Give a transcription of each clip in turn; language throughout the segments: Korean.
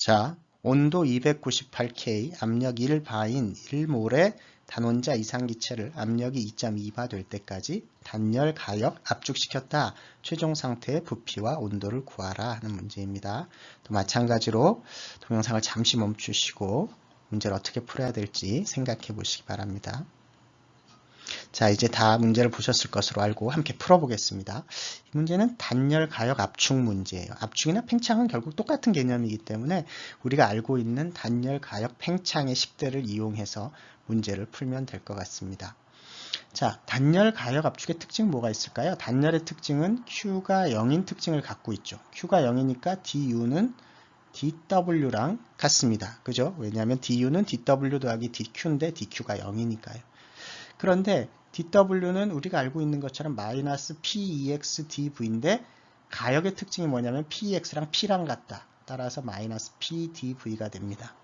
자, 온도 298K, 압력 1바인 1몰의 단원자 이상 기체를 압력이 2.2바 될 때까지 단열, 가역, 압축시켰다. 최종 상태의 부피와 온도를 구하라 하는 문제입니다. 또 마찬가지로 동영상을 잠시 멈추시고 문제를 어떻게 풀어야 될지 생각해 보시기 바랍니다. 자, 이제 다 문제를 보셨을 것으로 알고 함께 풀어보겠습니다. 이 문제는 단열, 가역, 압축 문제예요. 압축이나 팽창은 결국 똑같은 개념이기 때문에 우리가 알고 있는 단열, 가역, 팽창의 식대를 이용해서 문제를 풀면 될 것 같습니다. 자, 단열, 가역, 압축의 특징 뭐가 있을까요? 단열의 특징은 Q가 0인 특징을 갖고 있죠. Q가 0이니까 DU는 dW랑 같습니다. 그죠? 왜냐하면 DU는 dW 더하기 dQ인데 dQ가 0이니까요. 그런데 dW는 우리가 알고 있는 것처럼 마이너스 PEX dV인데 가역의 특징이 뭐냐면 PEX랑 P랑 같다. 따라서 마이너스 PdV가 됩니다.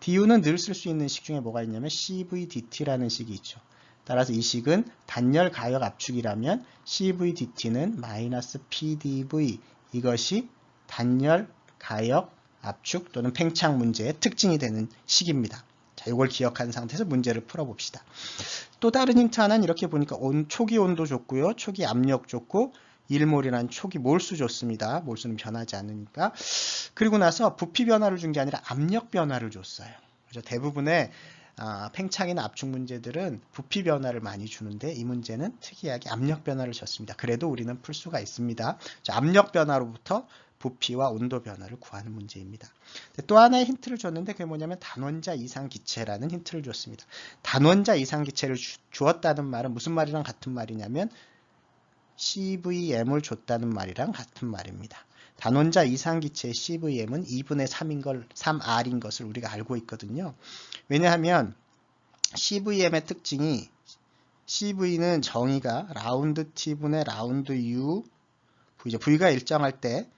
du는 늘 쓸 수 있는 식 중에 뭐가 있냐면 CVDT라는 식이 있죠. 따라서 이 식은 단열 가역 압축이라면 CVDT는 마이너스 PDV 이것이 단열 가역 압축 또는 팽창 문제의 특징이 되는 식입니다. 자, 이걸 기억한 상태에서 문제를 풀어봅시다. 또 다른 힌트 하나는 이렇게 보니까 온, 초기 온도 좋고요. 초기 압력 좋고 1몰이란 초기 몰수 좋습니다. 몰수는 변하지 않으니까. 그리고 나서 부피 변화를 준 게 아니라 압력 변화를 줬어요. 그래서 대부분의 아, 팽창이나 압축 문제들은 부피 변화를 많이 주는데 이 문제는 특이하게 압력 변화를 줬습니다. 그래도 우리는 풀 수가 있습니다. 자, 압력 변화로부터 부피와 온도 변화를 구하는 문제입니다. 또 하나의 힌트를 줬는데 그게 뭐냐면 단원자 이상 기체라는 힌트를 줬습니다. 단원자 이상 기체를 주, 주었다는 말은 무슨 말이랑 같은 말이냐면 CVM을 줬다는 말이랑 같은 말입니다. 단원자 이상 기체의 CVM은 2분의 3인 걸 3R인 것을 우리가 알고 있거든요. 왜냐하면 CVM의 특징이 CV는 정의가 라운드 T분의 라운드 U V죠. V가 일정할 때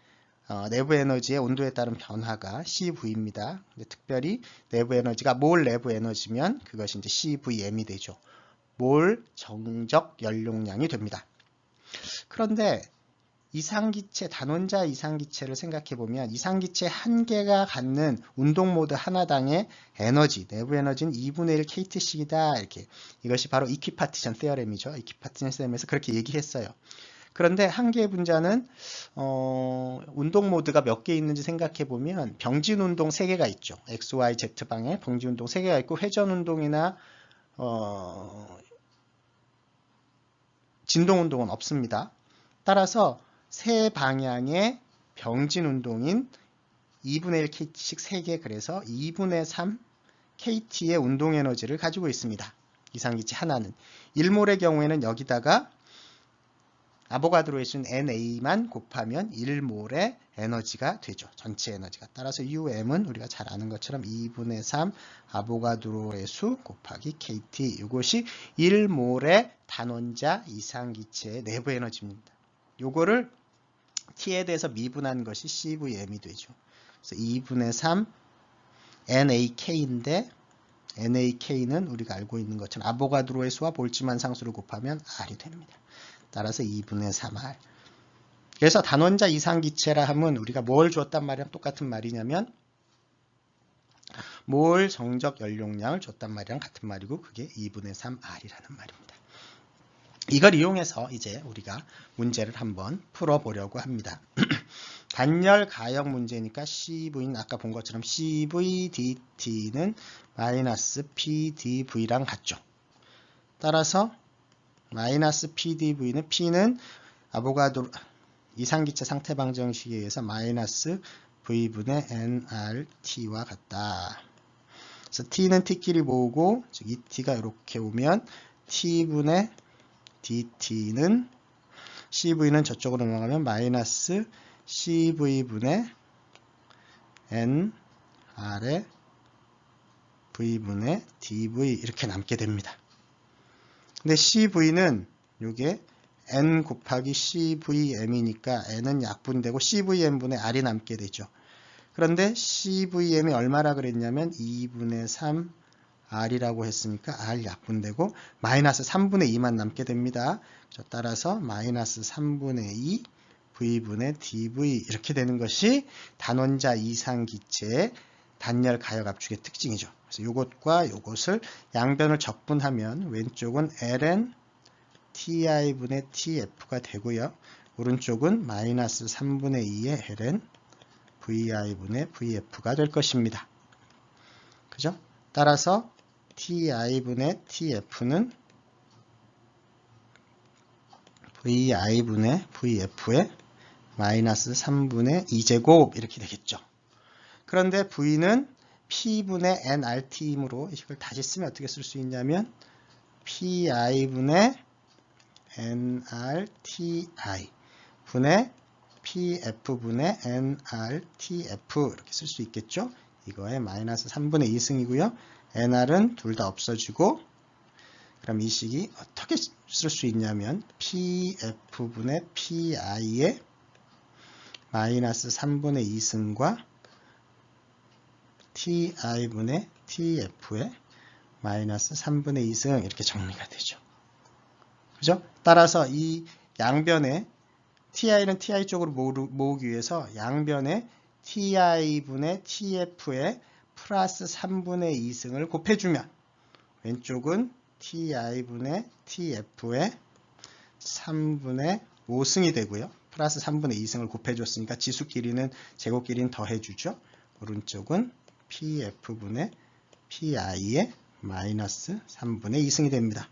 어, 내부 에너지의 온도에 따른 변화가 CV입니다. 특별히 내부 에너지가 몰 내부 에너지면 그것이 이제 CVM이 되죠. 몰 정적 연용량이 됩니다. 그런데 이상기체, 단원자 이상기체를 생각해 보면 이상기체 한 개가 갖는 운동 모드 하나당의 에너지, 내부 에너지는 2분의 1 KT씩이다. 이렇게 이것이 바로 이퀴파티션 세어렘이죠. 이퀴파티션 세어렘에서 그렇게 얘기했어요. 그런데 한 개의 분자는 어, 운동 모드가 몇 개 있는지 생각해 보면 병진 운동 3개가 있죠. X, Y, Z 방에 병진 운동 3개가 있고 회전 운동이나 어, 진동 운동은 없습니다. 따라서 세 방향의 병진 운동인 2분의 1 KT씩 3개 그래서 2분의 3 KT의 운동 에너지를 가지고 있습니다. 이상기체 하나는 1몰의 경우에는 여기다가 아보가드로의 수 NA만 곱하면 1몰의 에너지가 되죠. 전체 에너지가. 따라서 UM은 우리가 잘 아는 것처럼 2분의 3 아보가드로의 수 곱하기 KT. 이것이 1몰의 단원자 이상 기체의 내부 에너지입니다. 요거를 T에 대해서 미분한 것이 CVM이 되죠. 그래서 2분의 3 NAK인데 NAK는 우리가 알고 있는 것처럼 아보가드로의 수와 볼츠만 상수를 곱하면 R이 됩니다. 따라서 2분의 3R. 그래서 단원자 이상 기체라 하면 우리가 뭘 줬단 말이랑 똑같은 말이냐면 몰 정적 연용량을 줬단 말이랑 같은 말이고 그게 2분의 3R이라는 말입니다. 이걸 이용해서 이제 우리가 문제를 한번 풀어보려고 합니다. 단열 가역 문제니까 CV는 아까 본 것처럼 CVDT는 마이너스 PDV랑 같죠. 따라서 마이너스 PDV는 P는 아보가도 이상기체 상태 방정식에 의해서 마이너스 V분의 nRT와 같다. 그래서 T는 T끼리 모으고 즉 이 T가 이렇게 오면 T분의 DT는 CV는 저쪽으로 넘어가면 마이너스 CV분의 NR의 V분의 DV 이렇게 남게 됩니다. 근데 CV는 이게 N 곱하기 CVM이니까 N은 약분되고 CVM분의 R이 남게 되죠. 그런데 CVM이 얼마라 그랬냐면 2분의 3 R이라고 했으니까 R 약분되고 마이너스 3분의 2만 남게 됩니다. 따라서 마이너스 3분의 2 V분의 dV 이렇게 되는 것이 단원자 이상 기체의 단열 가역 압축의 특징이죠. 그래서 이것과 이것을 양변을 적분하면 왼쪽은 ln ti분의 tf가 되고요. 오른쪽은 마이너스 3분의 2의 ln vi분의 vf가 될 것입니다. 그죠? 따라서 ti분의 tf는 vi분의 vf의 마이너스 3분의 2제곱 이렇게 되겠죠. 그런데 v는 p분의 nrt이므로 이걸 다시 쓰면 어떻게 쓸 수 있냐면 pi분의 nrti 분의 pf분의 nrtf 이렇게 쓸 수 있겠죠. 이거의 마이너스 3분의 2승이고요. Nr은 둘 다 없어지고 그럼 이 식이 어떻게 쓸 수 있냐면 pf분의 pi의 마이너스 3분의 2승과 ti분의 tf의 마이너스 3분의 2승 이렇게 정리가 되죠. 그죠? 따라서 이 양변에 ti는 ti 쪽으로 모으기 위해서 양변에 ti분의 tf의 플러스 3분의 2승을 곱해주면 왼쪽은 ti분의 tf의 3분의 5승이 되고요. 플러스 3분의 2승을 곱해줬으니까 지수끼리는 제곱끼리는 더해주죠. 오른쪽은 pf분의 pi의 마이너스 3분의 2승이 됩니다.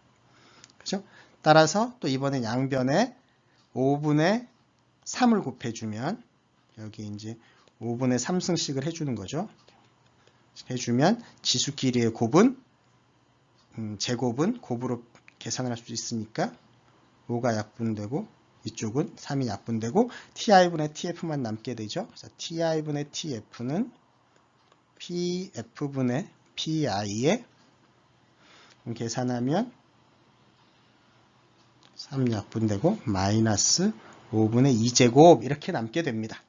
그죠? 따라서 또 이번엔 양변에 5분의 3을 곱해주면 여기 이제 5분의 3승씩을 해주는 거죠. 해주면 지수끼리의 곱은 음, 제곱은 곱으로 계산을 할 수 있으니까 5가 약분되고 이쪽은 3이 약분되고 ti분의 tf만 남게 되죠. 그래서 ti분의 tf는 pf분의 pi에 계산하면 3 약분되고 마이너스 5분의 2제곱 이렇게 남게 됩니다.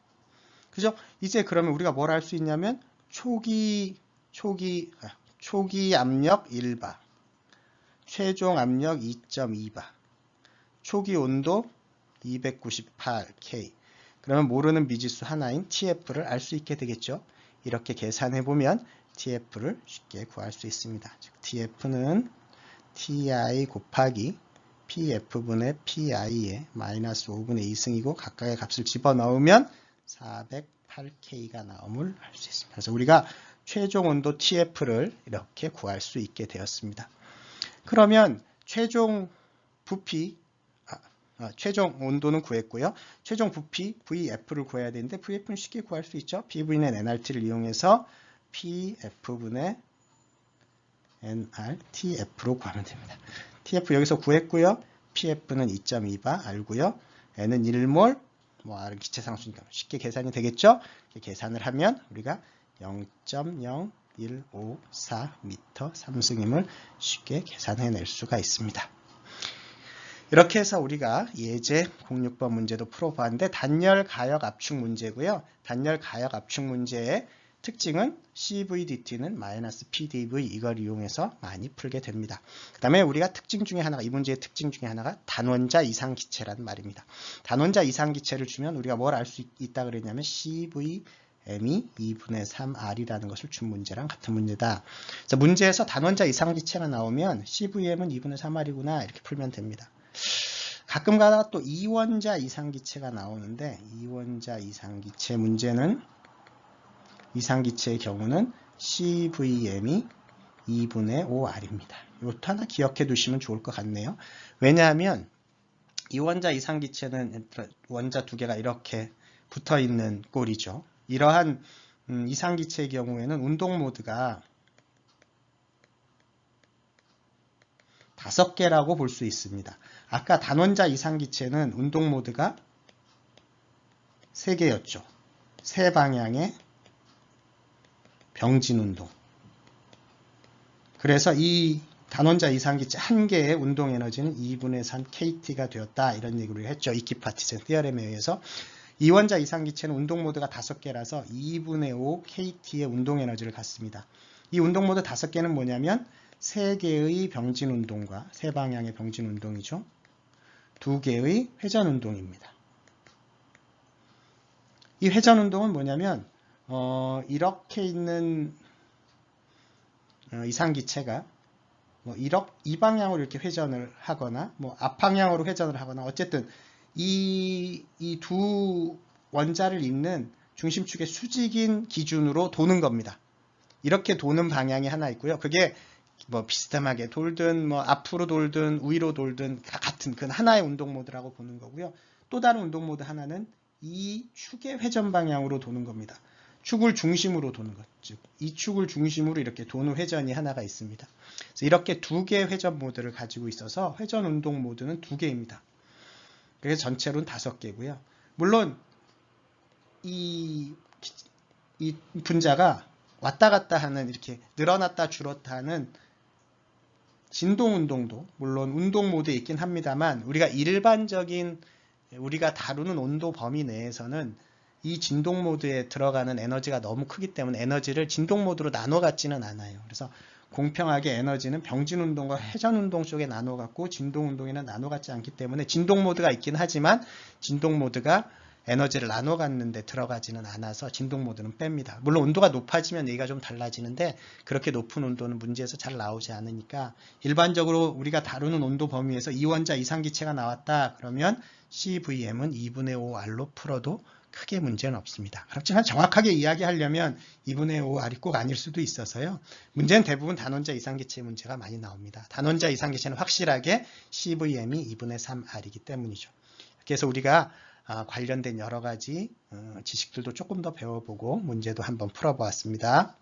그죠? 이제 그러면 우리가 뭘 할 수 있냐면 초기 초기 아, 초기 압력 1바 최종 압력 2.2바 초기 온도 298K 그러면 모르는 미지수 하나인 TF를 알 수 있게 되겠죠. 이렇게 계산해 보면 TF를 쉽게 구할 수 있습니다. TF는 TI 곱하기 PF분의 PI의 마이너스 5분의 2승이고 각각의 값을 집어넣으면 408K가 나옴을 알 수 있습니다. 그래서 우리가 최종 온도 TF를 이렇게 구할 수 있게 되었습니다. 그러면 최종 부피 아, 아, 최종 온도는 구했고요. 최종 부피 VF를 구해야 되는데 VF는 쉽게 구할 수 있죠. PV는 NRT를 이용해서 PF분의 NRTF로 구하면 됩니다. TF 여기서 구했고요. PF는 2.2바 알고요. N은 1몰, 뭐 R은 기체 상수니까 쉽게 계산이 되겠죠? 계산을 하면 우리가 0.0154m 삼승임을 쉽게 계산해낼 수가 있습니다. 이렇게 해서 우리가 예제 06번 문제도 풀어봤는데 단열 가역 압축 문제고요. 단열 가역 압축 문제의 특징은 CVDT는 마이너스 PDV 이걸 이용해서 많이 풀게 됩니다. 그 다음에 우리가 특징 중에 하나가 이 문제의 특징 중에 하나가 단원자 이상 기체라는 말입니다. 단원자 이상 기체를 주면 우리가 뭘 알 수 있다 그랬냐면 CVM이 2분의 3R이라는 것을 준 문제랑 같은 문제다. 그래서 문제에서 단원자 이상 기체가 나오면 CVM은 2분의 3R이구나 이렇게 풀면 됩니다. 가끔 가다가 또 이원자 이상 기체가 나오는데 이원자 이상 기체 문제는 이상기체의 경우는 CVM이 2분의 5R입니다. 이것도 하나 기억해 두시면 좋을 것 같네요. 왜냐하면 이원자 이상기체는 원자 두 개가 이렇게 붙어 있는 꼴이죠. 이러한 음, 이상기체의 경우에는 운동 모드가 다섯 개라고 볼 수 있습니다. 아까 단원자 이상기체는 운동 모드가 세 개였죠. 세 방향의 병진 운동. 그래서 이 단원자 이상기체 한 개의 운동 에너지는 2분의 3 KT가 되었다. 이런 얘기를 했죠. 이키파티센 티어렘에 의해서. 이원자 이상기체는 운동 모드가 5개라서 2분의 5 KT의 운동 에너지를 갖습니다. 이 운동 모드 5개는 뭐냐면 3개의 병진 운동과 세 방향의 병진 운동이죠. 2개의 회전 운동입니다. 이 회전 운동은 뭐냐면 어, 이렇게 있는 어, 이상기체가 뭐 이렇, 이 방향으로 이렇게 회전을 하거나 뭐 앞방향으로 회전을 하거나 어쨌든 이 이 두 원자를 잇는 중심축의 수직인 기준으로 도는 겁니다. 이렇게 도는 방향이 하나 있고요. 그게 뭐 비스듬하게 돌든 뭐 앞으로 돌든 위로 돌든 다 같은 그 하나의 운동 모드라고 보는 거고요. 또 다른 운동 모드 하나는 이 축의 회전 방향으로 도는 겁니다. 축을 중심으로 도는 것, 즉 이 축을 중심으로 이렇게 도는 회전이 하나가 있습니다. 이렇게 두 개의 회전 모드를 가지고 있어서 회전 운동 모드는 두 개입니다. 그래서 전체로는 다섯 개고요. 물론 이, 이 분자가 왔다 갔다 하는 이렇게 늘어났다 줄었다 하는 진동 운동도 물론 운동 모드에 있긴 합니다만 우리가 일반적인 우리가 다루는 온도 범위 내에서는 이 진동 모드에 들어가는 에너지가 너무 크기 때문에 에너지를 진동 모드로 나눠 갖지는 않아요. 그래서 공평하게 에너지는 병진 운동과 회전 운동 쪽에 나눠 갖고 진동 운동에는 나눠 갖지 않기 때문에 진동 모드가 있긴 하지만 진동 모드가 에너지를 나눠 갖는데 들어가지는 않아서 진동 모드는 뺍니다. 물론 온도가 높아지면 얘기가 좀 달라지는데 그렇게 높은 온도는 문제에서 잘 나오지 않으니까 일반적으로 우리가 다루는 온도 범위에서 이원자 이상 기체가 나왔다 그러면 CVM은 2분의 5R로 풀어도 크게 문제는 없습니다. 그렇지만 정확하게 이야기하려면 2분의 5R이 꼭 아닐 수도 있어서요. 문제는 대부분 단원자 이상기체 문제가 많이 나옵니다. 단원자 이상기체는 확실하게 CVM이 2분의 3R이기 때문이죠. 그래서 우리가 아, 관련된 여러 가지 어, 지식들도 조금 더 배워보고 문제도 한번 풀어보았습니다.